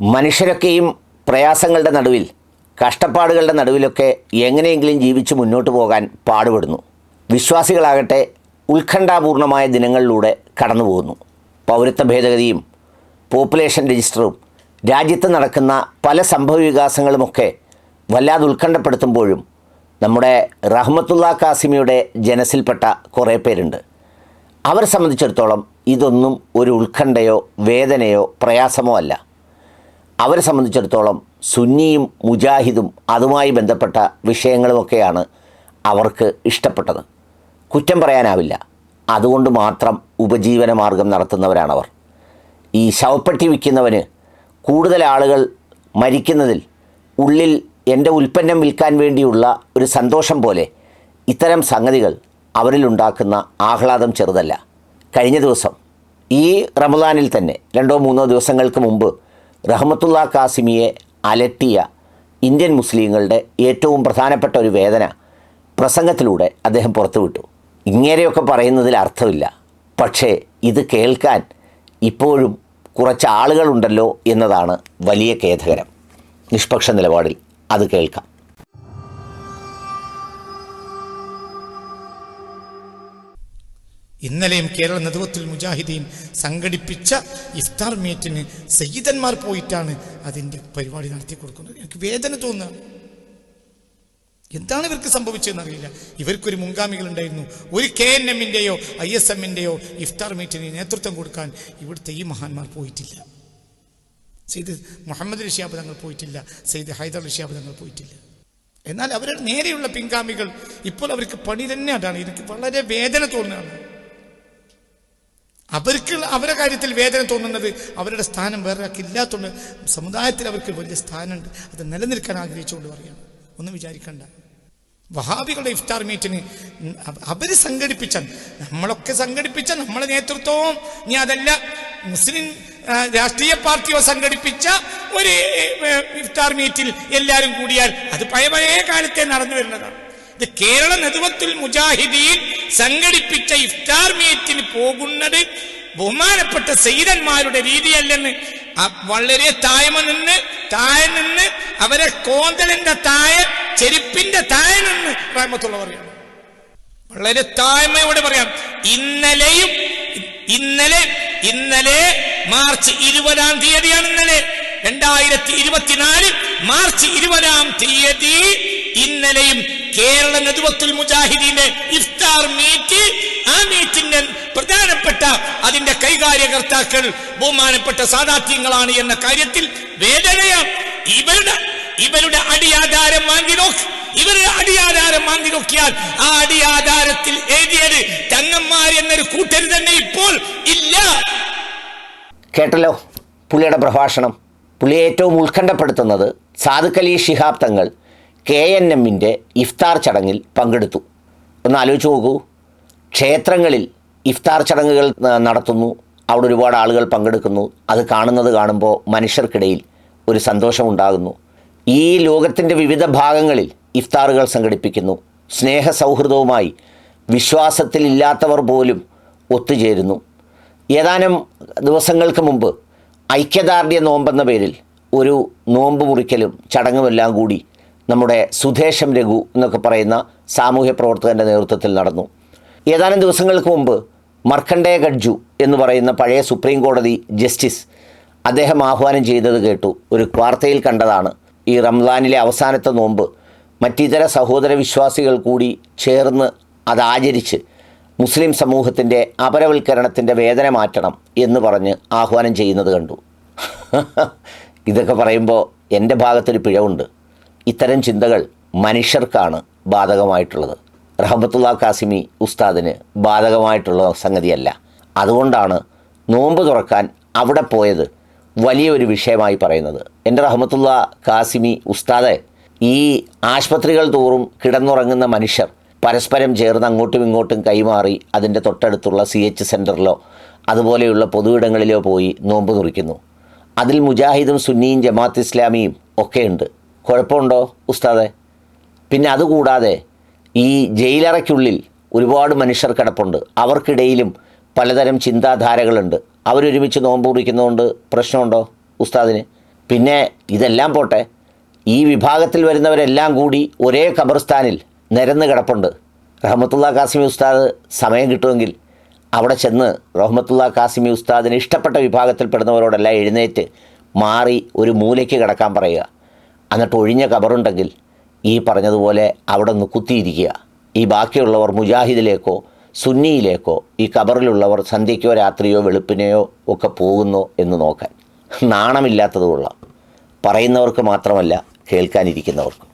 മനുഷ്യരൊക്കെയും പ്രയാസങ്ങളുടെ നടുവിൽ കഷ്ടപ്പാടുകളുടെ നടുവിലൊക്കെ എങ്ങനെയെങ്കിലും ജീവിച്ച് മുന്നോട്ട് പോകാൻ പാടുപെടുന്നു. വിശ്വാസികളാകട്ടെ ഉത്കണ്ഠാപൂർണമായ ദിനങ്ങളിലൂടെ കടന്നു പോകുന്നു. പൗരത്വ ഭേദഗതിയും പോപ്പുലേഷൻ രജിസ്റ്ററും രാജ്യത്ത് നടക്കുന്ന പല സംഭവ വികാസങ്ങളുമൊക്കെ വല്ലാതെ ഉത്കണ്ഠപ്പെടുത്തുമ്പോഴും നമ്മുടെ റഹ്മത്തുള്ള കാസിമിയുടെ ജനസിൽപ്പെട്ട കുറേ പേരുണ്ട്. അവരെ സംബന്ധിച്ചിടത്തോളം ഇതൊന്നും ഒരു ഉത്കണ്ഠയോ വേദനയോ പ്രയാസമോ അല്ല. അവരെ സംബന്ധിച്ചിടത്തോളം സുന്നിയും മുജാഹിദും അതുമായി ബന്ധപ്പെട്ട വിഷയങ്ങളുമൊക്കെയാണ് അവർക്ക് ഇഷ്ടപ്പെട്ടത്. കുറ്റം പറയാനാവില്ല. അതുകൊണ്ട് മാത്രം ഉപജീവന മാർഗം നടത്തുന്നവരാണവർ. ഈ ശവപ്പെട്ടി വിൽക്കുന്നവന് കൂടുതൽ ആളുകൾ മരിക്കുന്നതിൽ ഉള്ളിൽ എന്റെ ഉൽപ്പന്നം വിൽക്കാൻ വേണ്ടിയുള്ള ഒരു സന്തോഷം പോലെ ഇത്തരം സംഗതികൾ അവരിലുണ്ടാക്കുന്ന ആഹ്ലാദം ചെറുതല്ല. കഴിഞ്ഞ ദിവസം ഈ റമദാനിൽ തന്നെ രണ്ടോ മൂന്നോ ദിവസങ്ങൾക്ക് മുമ്പ് റഹ്മത്തുള്ള കാസിമിയെ അലട്ടിയ ഇന്ത്യൻ മുസ്ലിങ്ങളുടെ ഏറ്റവും പ്രധാനപ്പെട്ട ഒരു വേദന പ്രസംഗത്തിലൂടെ അദ്ദേഹം പുറത്തുവിട്ടു. ഇങ്ങനെയൊക്കെ പറയുന്നതിൽ അർത്ഥമില്ല. പക്ഷേ ഇത് കേൾക്കാൻ ഇപ്പോഴും കുറച്ച് ആളുകളുണ്ടല്ലോ എന്നതാണ് വലിയ ഖേദകരം. നിഷ്പക്ഷ നിലപാടിൽ അത് കേൾക്കാം. ഇന്നലെയും കേരള നേതൃത്വത്തിൽ മുജാഹിദീൻ സംഘടിപ്പിച്ച ഇഫ്താർ മീറ്റിന് സയ്യിദന്മാർ പോയിട്ടാണ് അതിന്റെ പരിപാടി നടത്തി കൊടുക്കുന്നത്. എനിക്ക് വേദന തോന്നുക എന്താണ് ഇവർക്ക് സംഭവിച്ചതെന്ന് അറിയില്ല. ഇവർക്കൊരു മുൻഗാമികൾ ഉണ്ടായിരുന്നു. ഒരു കെ എൻ എമ്മിന്റെയോ ഐ എസ് എമ്മിന്റെയോ ഇഫ്താർ മീറ്റിന് നേതൃത്വം കൊടുക്കാൻ ഇവിടുത്തെ ഈ മഹാന്മാർ പോയിട്ടില്ല. സെയ്ദ് മുഹമ്മദ് ഋഷിയാബ് തങ്ങൾ പോയിട്ടില്ല. സെയ്ദ് ഹൈദർ ഋഷിയാബ് തങ്ങൾ പോയിട്ടില്ല. എന്നാൽ അവരുടെ നേരെയുള്ള പിൻഗാമികൾ ഇപ്പോൾ അവർക്ക് പണി തന്നെ അതാണ്. എനിക്ക് വളരെ വേദന തോന്നുകയാണ്. അവർക്ക് അവരുടെ കാര്യത്തിൽ വേദന തോന്നുന്നത് അവരുടെ സ്ഥാനം വേറെ ആൾക്ക് ഇല്ലാത്തതുകൊണ്ട് സമുദായത്തിൽ അവർക്ക് വലിയ സ്ഥാനമുണ്ട്. അത് നിലനിൽക്കാൻ ആഗ്രഹിച്ചുകൊണ്ട് പറയണം ഒന്നും വിചാരിക്കണ്ട. വഹാബികളുടെ ഇഫ്താർ മീറ്റിന് അവർ സംഘടിപ്പിച്ച നമ്മളൊക്കെ സംഘടിപ്പിച്ച നമ്മളെ നേതൃത്വവും ഇനി അതല്ല മുസ്ലിം രാഷ്ട്രീയ പാർട്ടിയോ സംഘടിപ്പിച്ച ഒരു ഇഫ്താർ മീറ്റിൽ എല്ലാവരും കൂടിയാൽ അത് പഴയ പഴയ കാലത്തെ നടന്നു വരുന്നതാണ്. ഇത് കേരള നെതുവത്തിൽ മുജാഹിദീൻ സംഘടിപ്പിച്ച ഇഫ്താർ മീറ്റിന് പോകുന്നത് ബഹുമാനപ്പെട്ട സൈതന്മാരുടെ രീതിയല്ലെന്ന്. വളരെ താഴ്മ നിന്ന് തായ നിന്ന് അവരെ കോന്തലിന്റെ തായ ചെരുപ്പിന്റെ തായ നിന്ന് റഹ്മത്തുള്ള പറയാം. വളരെ താഴ്മയോടെ പറയാം. ഇന്നലെയും ഇന്നലെ ഇന്നലെ മാർച്ച് ഇരുപതാം തീയതിയാണ് ഇന്നലെ. രണ്ടായിരത്തി ഇരുപത്തിനാല് മാർച്ച് ഇരുപതാം തീയതി ഇന്നലെയും കേരള നെതുവത്തുൽ മുജാഹിദീന്റെ ഇഫ്താർ മീറ്റ് ആ മീറ്റിന്റെ പ്രധാനപ്പെട്ട അതിന്റെ കൈകാര്യകർത്താക്കൾ ബഹുമാനപ്പെട്ട സാദാത്യങ്ങളാണ് എന്ന കാര്യത്തിൽ വേദനയാണ് ഇവരുടെ ഇവരുടെ അടിയാധാരം വാങ്ങി നോക്ക്. ഇവരുടെ അടിയാധാരം വാങ്ങി നോക്കിയാൽ ആ അടിയാധാരത്തിൽ എഴുതിയത് തങ്ങന്മാർ എന്നൊരു കൂട്ടർ തന്നെ ഇപ്പോൾ ഇല്ല. കേട്ടല്ലോ? പുള്ളിയുടെ പ്രഭാഷണം. പുള്ളി ഏറ്റവും ഉത്കണ്ഠപ്പെടുത്തുന്നത് സാദുക്കലി ശിഹാബ് തങ്ങൾ. കെ എൻ എമ്മിന്റെ ഇഫ്താർ ചടങ്ങിൽ പങ്കെടുത്തു. ഒന്ന് ആലോചിച്ച് നോക്കൂ. ക്ഷേത്രങ്ങളിൽ ഇഫ്താർ ചടങ്ങുകൾ നടത്തുന്നു. അവിടെ ഒരുപാട് ആളുകൾ പങ്കെടുക്കുന്നു. അത് കാണുന്നത് കാണുമ്പോൾ മനുഷ്യർക്കിടയിൽ ഒരു സന്തോഷമുണ്ടാകുന്നു. ഈ ലോകത്തിന്റെ വിവിധ ഭാഗങ്ങളിൽ ഇഫ്താറുകൾ സംഘടിപ്പിക്കുന്നു. സ്നേഹ സൗഹൃദവുമായി വിശ്വാസത്തിലില്ലാത്തവർ പോലും ഒത്തുചേരുന്നു. ഏതാനും ദിവസങ്ങൾക്ക് മുമ്പ് ഐക്യദാർഢ്യ നോമ്പെന്ന പേരിൽ ഒരു നോമ്പ് മുറിക്കലും ചടങ്ങുമെല്ലാം കൂടി നമ്മുടെ സുധേഷം രഘു എന്നൊക്കെ പറയുന്ന സാമൂഹ്യ പ്രവർത്തകന്റെ നേതൃത്വത്തിൽ നടന്നു. ഏതാനും ദിവസങ്ങൾക്ക് മുമ്പ് മർക്കണ്ടേ ഗഡ്ജു എന്ന് പറയുന്ന പഴയ സുപ്രീം കോടതി ജസ്റ്റിസ് അദ്ദേഹം ആഹ്വാനം ചെയ്തത് കേട്ടു. ഒരു വാർത്തയിൽ കണ്ടതാണ്. ഈ റംസാനിലെ അവസാനത്തെ നോമ്പ് മറ്റിതര സഹോദര വിശ്വാസികൾ കൂടി ചേർന്ന് അത് ആചരിച്ച് മുസ്ലിം സമൂഹത്തിന്റെ അപരവൽക്കരണത്തിന്റെ വേദന മാറ്റണം എന്ന് പറഞ്ഞ് ആഹ്വാനം ചെയ്യുന്നത് കണ്ടു. ഇതൊക്കെ പറയുമ്പോൾ എന്റെ ഭാഗത്തൊരു പിഴവുണ്ട്. ഇത്തരം ചിന്തകൾ മനുഷ്യർക്കാണ് ബാധകമായിട്ടുള്ളത്. റഹമത്തുള്ള കാസിമി ഉസ്താദിന് ബാധകമായിട്ടുള്ള സംഗതിയല്ല. അതുകൊണ്ടാണ് നോമ്പ് തുറക്കാൻ അവിടെ പോയത് വലിയൊരു വിഷയമായി പറയുന്നത്. എന്റെ റഹമത്തുള്ള കാസിമി ഉസ്താദെ ഈ ആശുപത്രികൾ തോറും കിടന്നുറങ്ങുന്ന മനുഷ്യർ പരസ്പരം ചേർന്ന് അങ്ങോട്ടും ഇങ്ങോട്ടും കൈമാറി അതിന്റെ തൊട്ടടുത്തുള്ള സി എച്ച് സെന്ററിലോ അതുപോലെയുള്ള പൊതുവിടങ്ങളിലോ പോയി നോമ്പ് തുറിക്കുന്നു. അതിൽ മുജാഹിദും സുന്നിയും ജമാഅത്ത് ഇസ്ലാമിയും ഒക്കെയുണ്ട് കുഴപ്പമുണ്ടോ ഉസ്താദെ? പിന്നെ അതുകൂടാതെ ഈ ജയിലറയ്ക്കുള്ളിൽ ഒരുപാട് മനുഷ്യർ കിടപ്പുണ്ട്. അവർക്കിടയിലും പലതരം ചിന്താധാരകളുണ്ട്. അവരൊരുമിച്ച് നോമ്പ് കുറിക്കുന്നതുകൊണ്ട് പ്രശ്നമുണ്ടോ ഉസ്താദിന്? പിന്നെ ഇതെല്ലാം പോട്ടെ ഈ വിഭാഗത്തിൽ വരുന്നവരെല്ലാം കൂടി ഒരേ ഖബർസ്ഥാനിൽ നിരന്ന് കിടപ്പുണ്ട്. റഹമത്തുള്ള കാസിമി ഉസ്താദ് സമയം കിട്ടുമെങ്കിൽ അവിടെ ചെന്ന് റഹ്മത്തുള്ള കാസിമി ഉസ്താദിന് ഇഷ്ടപ്പെട്ട വിഭാഗത്തിൽപ്പെടുന്നവരോടെല്ലാം എഴുന്നേറ്റ് മാറി ഒരു മൂലയ്ക്ക് കിടക്കാൻ പറയുക. എന്നിട്ട് ഒഴിഞ്ഞ കബറുണ്ടെങ്കിൽ ഈ പറഞ്ഞതുപോലെ അവിടെ നിന്ന് കുത്തിയിരിക്കുക. ഈ ബാക്കിയുള്ളവർ മുജാഹിദിലേക്കോ സുന്നിയിലേക്കോ ഈ കബറിലുള്ളവർ സന്ധ്യയ്ക്കോ രാത്രിയോ വെളുപ്പിനെയോ ഒക്കെ പോകുന്നോ എന്ന് നോക്കാൻ. നാണമില്ലാത്തത് പറയുന്നവർക്ക് മാത്രമല്ല കേൾക്കാനിരിക്കുന്നവർക്കും.